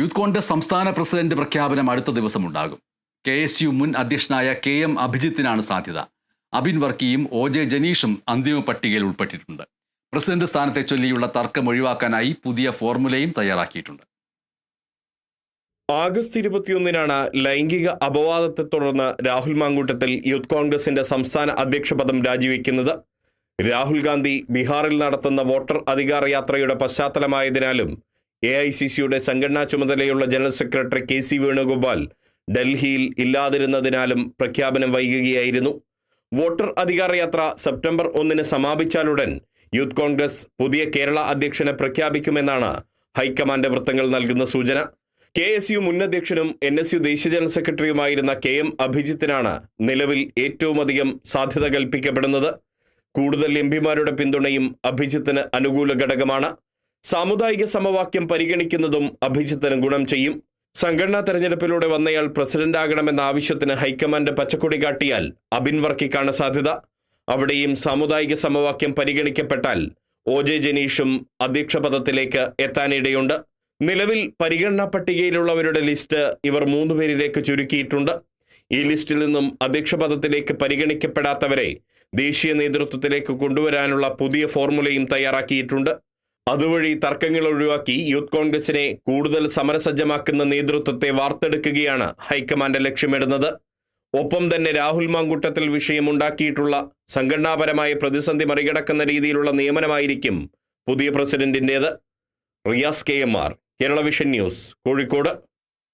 Youth Congress സംസ്ഥാന president പ്രഖ്യാപനം അടുത്ത ദിവസമുണ്ടാകും. കെ എസ് യു മുൻ അധ്യക്ഷനായ കെ എം അഭിജിത്തിനാണ് സാധ്യത. അബിൻ വർക്കിയും ഒ ജെ ജനീഷും അന്തിമ പട്ടികയിൽ ഉൾപ്പെട്ടിട്ടുണ്ട്. പ്രസിഡന്റ് സ്ഥാനത്തെ ചൊല്ലിയുള്ള തർക്കം ഒഴിവാക്കാനായി പുതിയ ഫോർമുലയും തയ്യാറാക്കിയിട്ടുണ്ട്. ആഗസ്റ്റ് ഇരുപത്തിയൊന്നിനാണ് ലൈംഗിക അപവാദത്തെ തുടർന്ന് രാഹുൽ മാങ്കൂട്ടത്തിൽ യൂത്ത് കോൺഗ്രസിന്റെ സംസ്ഥാന അധ്യക്ഷ പദം രാജിവെക്കുന്നത്. രാഹുൽ ഗാന്ധി ബീഹാറിൽ നടത്തുന്ന വോട്ടർ അധികാര യാത്രയുടെ പശ്ചാത്തലമായതിനാലും എ ഐ സി സിയുടെ സംഘടനാ ചുമതലയുള്ള general secretary K C Venugopal ഡൽഹിയിൽ ഇല്ലാതിരുന്നതിനാലും പ്രഖ്യാപനം വൈകുകയായിരുന്നു. വോട്ടർ അധികാര യാത്ര സെപ്റ്റംബർ ഒന്നിന് സമാപിച്ചാലുടൻ യൂത്ത് കോൺഗ്രസ് പുതിയ കേരള അധ്യക്ഷനെ പ്രഖ്യാപിക്കുമെന്നാണ് ഹൈക്കമാൻഡ് വൃത്തങ്ങൾ നൽകുന്ന സൂചന. കെ എസ് യു മുൻ അധ്യക്ഷനും എൻ എസ് യു ദേശീയ ജനറൽ സെക്രട്ടറിയുമായിരുന്ന കെ എം അഭിജിത്തിനാണ് നിലവിൽ ഏറ്റവുമധികം സാധ്യത കൽപ്പിക്കപ്പെടുന്നത്. കൂടുതൽ എം പിമാരുടെ പിന്തുണയും അഭിജിത്തിന് അനുകൂല ഘടകമാണ്. സാമുദായിക സമവാക്യം പരിഗണിക്കുന്നതും അഭിജിത്തിന് ഗുണം ചെയ്യും. സംഘടനാ തെരഞ്ഞെടുപ്പിലൂടെ വന്നയാൾ പ്രസിഡന്റാകണമെന്ന ആവശ്യത്തിന് ഹൈക്കമാൻഡ് പച്ചക്കൊടി കാട്ടിയാൽ അബിൻ വർക്കിക്കാണ് സാധ്യത. അവിടെയും സാമുദായിക സമവാക്യം പരിഗണിക്കപ്പെട്ടാൽ ഒ ജെ ജനീഷും അധ്യക്ഷ പദത്തിലേക്ക് എത്താനിടയുണ്ട്. നിലവിൽ പരിഗണനാ പട്ടികയിലുള്ളവരുടെ ലിസ്റ്റ് ഇവർ മൂന്ന് പേരിലേക്ക് ചുരുക്കിയിട്ടുണ്ട്. ഈ ലിസ്റ്റിൽ നിന്നും അധ്യക്ഷ പദത്തിലേക്ക് പരിഗണിക്കപ്പെടാത്തവരെ ദേശീയ നേതൃത്വത്തിലേക്ക് കൊണ്ടുവരാനുള്ള പുതിയ ഫോർമുലയും തയ്യാറാക്കിയിട്ടുണ്ട്. അതുവഴി തർക്കങ്ങൾ ഒഴിവാക്കി യൂത്ത് കോൺഗ്രസിനെ കൂടുതൽ സമരസജ്ജമാക്കുന്ന നേതൃത്വത്തെ വാർത്തെടുക്കുകയാണ് ഹൈക്കമാൻഡ് ലക്ഷ്യമിടുന്നത്. ഒപ്പം തന്നെ രാഹുൽ മാങ്കൂട്ടത്തിൽ വിഷയമുണ്ടാക്കിയിട്ടുള്ള സംഘടനാപരമായ പ്രതിസന്ധി മറികടക്കുന്ന രീതിയിലുള്ള നിയമനമായിരിക്കും പുതിയ പ്രസിഡന്റിന്റേത് Riyas K M R Kerala vision news Kozhikode.